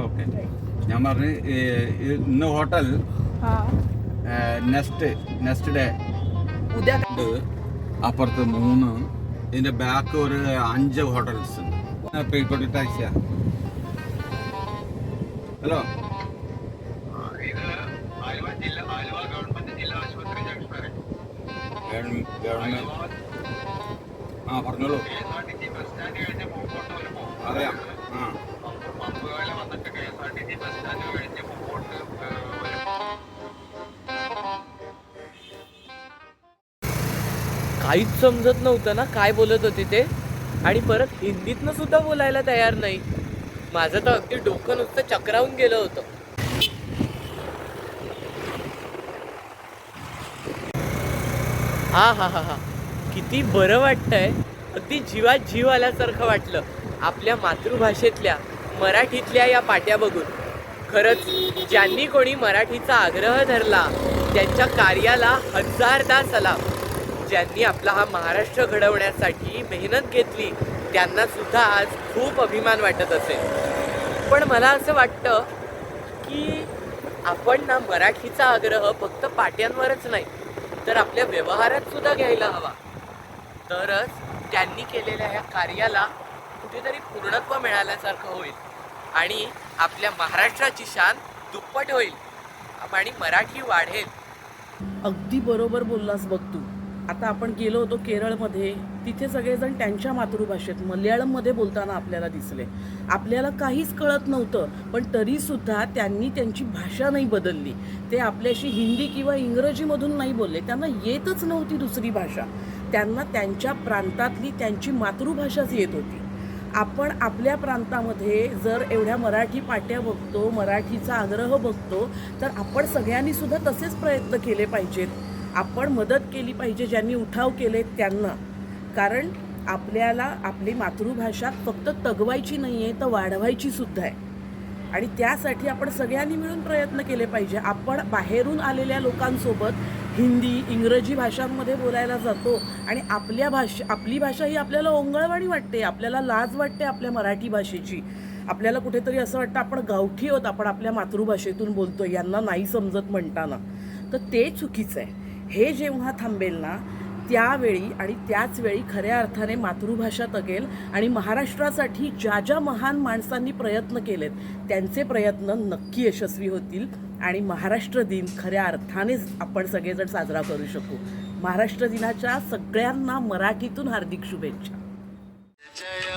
Okay ഞാൻ പറഞ്ഞു ഇന്ന് ഹോട്ടൽ ആ. നെക്സ്റ്റ് നെക്സ്റ്റ് ഡേ അപ്പുറത്ത് മൂന്ന് ഇതിന്റെ ബാക്ക് ഒരു അഞ്ച് ഹോട്ടൽസ് പ്രീക്കോട്ട് ടാക്സിയാ ഹലോ ഗവൺമെന്റ് ആ? പറഞ്ഞോളൂ. അറിയാം. ആ. काहीच समजत नव्हतं ना काय बोलत होते ते. आणि परत हिंदीतनं सुद्धा बोलायला तयार नाही. माझं तर अगदी डोकं नुसतं चक्रावून गेलं होतं. हा हा हा हा. किती बरं वाटतंय. अगदी जीवात जीव आल्यासारखं वाटलं. आपल्या मातृभाषेतल्या मराठीतल्या या पाट्या बघून. खरंच ज्यांनी कोणी मराठीचा आग्रह धरला त्यांच्या कार्याला हजारदा सलाम. ज्यांनी आपला हा महाराष्ट्र घडवण्यासाठी मेहनत घेतली त्यांना सुद्धा आज खूप अभिमान वाटत असेल. पण मला असं वाटतं की आपण ना मराठीचा आग्रह फक्त पाट्यांवरच नाही तर आपल्या व्यवहारात सुद्धा घ्यायला हवा. तरच त्यांनी केलेल्या ह्या कार्याला कुठेतरी पूर्णत्व मिळाल्यासारखं होईल. आणि आपल्या महाराष्ट्राची शान दुप्पट होईल. आणि मराठी वाढेल. अगदी बरोबर बोललास बघ तू. आता आपण गेलो होतो केरळमध्ये. तिथे सगळेजण त्यांच्या मातृभाषेत मल्याळममध्ये बोलताना आपल्याला दिसले. आपल्याला काहीच कळत नव्हतं पण तरीसुद्धा त्यांनी त्यांची भाषा नाही बदलली. ते आपल्याशी हिंदी किंवा इंग्रजीमधून नाही बोलले. त्यांना येतच नव्हती दुसरी भाषा. त्यांना त्यांच्या प्रांतातली त्यांची मातृभाषाच येत होती. आपण आपल्या प्रांतामध्ये जर एवढ्या मराठी पाट्या बघतो मराठीचा आग्रह बघतो तर आपण सगळ्यांनी सुद्धा तसेच प्रयत्न केले पाहिजेत. आपण मदत केली पाहिजे ज्यांनी उठाव केले त्यांना. कारण आपल्याला आपली मातृभाषा फक्त तगवायची नाही आहे तर वाढवायची सुद्धा आहे. आणि त्यासाठी आपण सगळ्यांनी मिळून प्रयत्न केले पाहिजे. आपण बाहेरून आलेल्या लोकांसोबत हिंदी इंग्रजी भाषांमध्ये बोलायला जातो आणि आपल्या भाषा आपली भाषा ही आपल्याला ओंगळवाणी वाटते आपल्याला लाज वाटते आपल्या मराठी भाषेची. आपल्याला कुठेतरी असं वाटतं आपण गावठी आहोत आपण आपल्या मातृभाषेतून बोलतो यांना नाही समजत म्हणताना. तर ते चुकीचं आहे. हे जेव्हा थांबेल ना त्यावेळी आणि त्याच वेळी खऱ्या अर्थाने मातृभाषा तगेल आणि महाराष्ट्रासाठी ज्या ज्या महान माणसांनी प्रयत्न केलेत त्यांचे प्रयत्न नक्की यशस्वी होतील आणि महाराष्ट्र दिन खऱ्या अर्थानेच आपण सगळेजण साजरा करू शकू. महाराष्ट्र दिनाच्या सगळ्यांना मराठीतून हार्दिक शुभेच्छा. जय